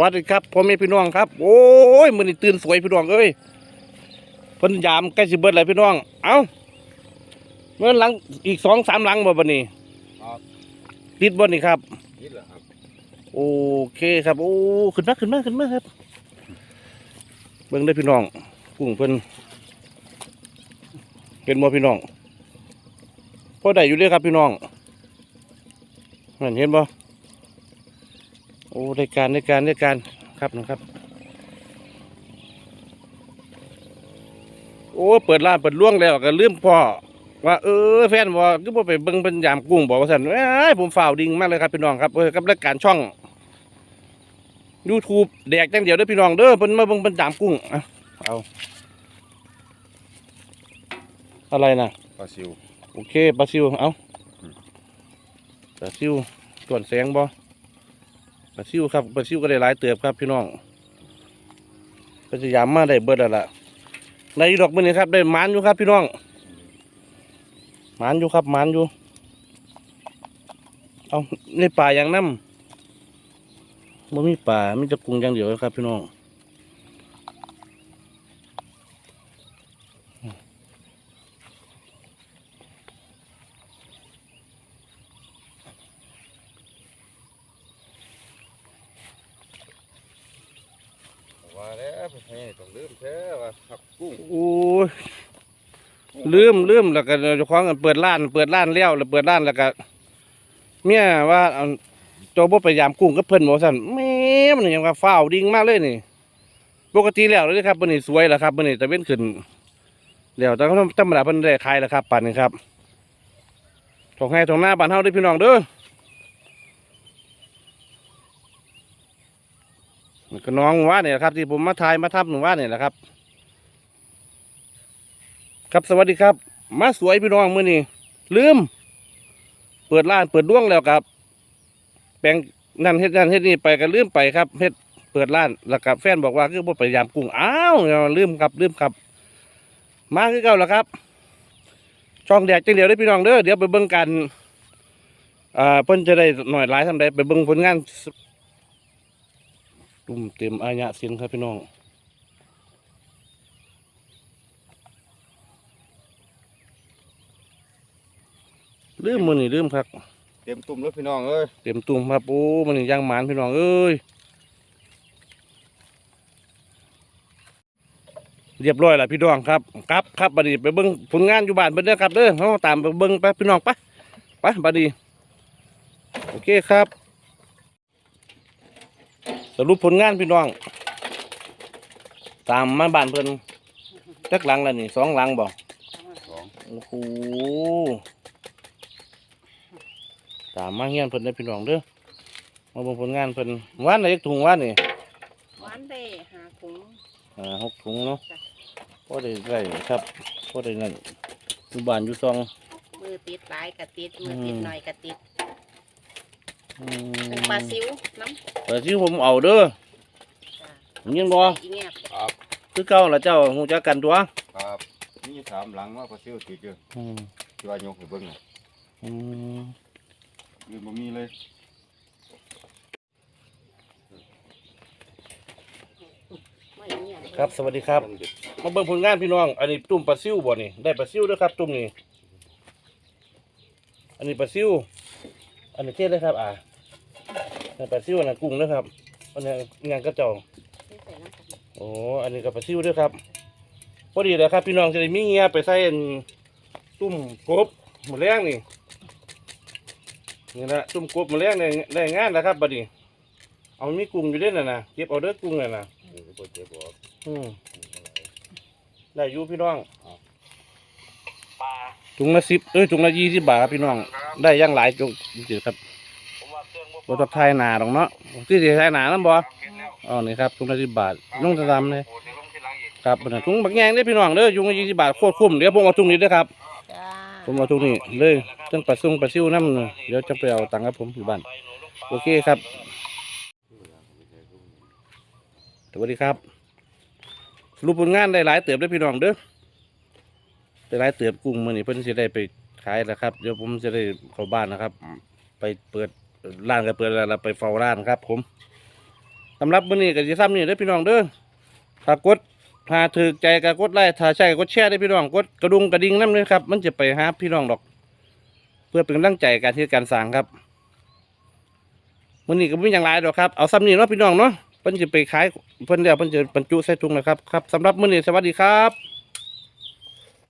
วัสดีครับพ่อแม่พี่น้องครับ โอ้ยมื้อนี้ตื่นสวยพี่น้องเอ้ยเพิ่นยามใกล้สิเบิดแล้วพี่น้อง เอ้าเมื่อหลังอีกสองสามหลังบ่บัดนี้ครับติดบ่นี่ครับนี่แหละครับ โอเคครับ โอ้ขึ้นมาขึ้นมาขึ้นมาครับ เบิ่งได้อพี่น้องกุ้งเพิ่นเป็นบ่พี่น้องพอได้อยู่เด้อครับพี่น้องนั่นเห็นบ่ โอ้ได้การได้การได้การครับนะครับ โอ้เปิดร้านเปิดล่วงแล้วก็ลืมพ่อว่าเออแฟนบอกก็บ่ไปเบิ่งเป็นยามกุ้งบอกว่าซั่นเอ้ยผมฝ่าวดิ่งมากเลยครับพี่น้องครับเออกับรายการช่อง YouTube แดกจังเดียวเด้อพี่น้องเด้อเพิ่นมาเบิ่งเป็นยามกุ้งเอาเอาอะไรนะปลาซิวโอเคปลาซิวเอาปลาซิวส่วนแสงบ่ ปลาซิวครับปลาซิวก็ได้หลายเติบครับพี่น้องก็จะยามมาได้เบิดแล้วล่ะในดอกมื้อนี้ครับ ได้มานอยู่ครับพี่น้องมานอยู่ครับมานอยู่ เอาในป่าอย่างน้ำบ่มีป่ามีแต่กุ้งอย่างเดียวครับพี่น้อง ว่าแล้วไปให้ต้องลืมแท้ว่าผักกุ้งโอ้ยลืมลืมแล้วก็เจ้าของกันเปิดร้าน เปิดร้านแล้วแล้วเปิดร้านแล้วก็เมียว่าเอาโจบ่ไปยามกุ้งกับเพิ่นบ่ซั่นแม่มันยังว่าฟ้าวดิ่งมากเลยนี่ ปกติแล้วเลยครับมื้อนี้สวยแล้วครับมื้อนี้ตะเว้นขึ้นแล้วแต่ก็ธรรมดาเพิ่นได้ขายแล้วครับป่านนี้ครับทองให้ทองหน้าบ้านเฮาด้อพี่น้องเด้อ ก็น้องว่าเนี่ยครับ ที่ผมมาถ่ายมาทำหนูว่าเนี่ยแหละครับ ครับสวัสดีครับ มาสวยพี่น้องมื้อนี้ลืม เปิดร้านเปิดดวงแล้วครับ แปลงนั่นเฮ็ดนั่นเฮ็ดนี่ไปก็ลืมไปครับเฮ็ดเปิดร้านแล้วกับแฟนบอกว่าคือบ่พยายามกุ้งอ้าวลืมครับลืมครับ มาคือเก่าแล้วครับ ช่องแดกจังเดียวได้พี่น้องเด้อเดี๋ยวไปเบิ่งกันอ่าเพิ่นจะได้หน่อยหลายทำได้ไปเบิ่งผลงาน ตุ่มเต็มอายะสินครับพี่น้องลืมมือนี่ลืมครับ เตรียมตุ่มรถพี่น้องเอ้ยเต็มตุ่มครับโอ้มันนี่ย่างหมานพี่น้องเอ้ยเรียบร้อยแล้วพี่น้องครับครับครับบัดนี้ไปเบิ้งผลงานอยู่บ้านเบิ้งเด้อครับเด้อเขาตามไปเบิ้งไปพี่น้องไปไปบัดนี้โอเคครับ สรุปผลงานพี่น้อง ตามมาบ้านเพิ่นจักหลังแล้วนี่สองหลังบ่สองโอ้โหตามมาเฮียนเพิ่นได้อพี่น้องเด้อมาเบิ่งผลงานเพิ่นว่านได้จักถุงว่านนี่หวานได้หาถุงอ่าหกถุงเนาะจ้ะพอได้ได้ครับพอได้นั่นอยู่บ้านอยู่ซองมือติดหลายกะติดมือมติดหน่อยกะติด อืเป็นมปลาซิวน้ปลาซิวผมเอาเด้อำจ้ะยินบ่อีเงียบครับคือเก่าล่ะเจ้าฮู้จักกันตัวครับนี่สามหลังว่าปลาซิวติดอยู่อืมที่ว่ายกให้เบิ่งน่ะอืมยืนบ่มีเลยไม่เงียบครับสวัสดีครับ มาเบิ่งผลงานพี่น้อง อันนี้ตุ่มปลาซิวบ่นี่ ได้ปลาซิวเด้วยครับ ตุ่มนี่ อันนี้ปลาซิว อันนี้เทศเลยครับ อ่าอันปลาซิวอันนั้นกุ้งเด้วยครับอันนี้งานกระเจ้าไม่ใส่น้ำตาลโอ้อันนี้กับปลาซิวเด้วยครับพอดีเลยครับ พี่น้องจะได้มีเงียไปใส่อันตุ่มกบหมดแรงนี่นี่นะตุ่มกบหมดแรงได้ได้งานแล้วครับบัดนี้เอามีกุ้งอยู่เด้น่ะนะเก็บเอาเด้อกุ้งน่ะนะเออบ่เจ็บบ่อืมได้อยู่พี่น้อง ถุงละสิบเอ้ยถุงละยี่สิบบาทครับพี่น้อง ได้อยังหลายจุงจริงๆครับบต้องทายหนาหรอกเนาะที่สิทายหนานั่นบ่อ๋อนี่ครับถุงละสิบบาทนุ่งตะดำเลยครับอันนั้นถุงบักแยงเด้อพี่น้องเด้อถุงละยี่สิบบาทโคตรคุ้มเดี๋ยวผมเอาถุงนี้เด้อครับจ้าผมเอาถุงนี้เลยตั้งปลาซุงปลาซิวน้ำเลยเดี๋ยวจะไปเอาตังค์ครับผมอยู่บ้านโอเคครับสวัสดีครับรูปผลงานได้หลายเติบได้อพี่น้องเด้อได้ หลายเติบกุ้งมือนี่เพิ่นจะได้ไปขายแล้วครับเดี๋ยวผมจะได้เข้าบ้านนะครับ ไปเปิดร้านก็เปิดแล้วเราไปเฝ้าร้านครับ ผมสำหรับมื้อนี้ก็สิซ้ำนี่เด้อพี่น้องเด้อถ้ากดถ้าถูกใจก็กดไลค์ถ้าใช่ก็กดแชร์ได้พี่น้องกดกระดุงกระดิ่งนำเลยครับ มันจะไปหาพี่น้องดอก เพื่อเป็นกำลังใจการที่การสร้างครับมื้อนี้ก็บ่มีหยังหลายดอกครับ เอาซ้ำนี่เนาะพี่น้องเนาะเพิ่นจะไปขายเพิ่นแล้วเพิ่นจะบรรจุใส่ถุงนะครับครับสำหรับมื้อนี้สวัสดีครับ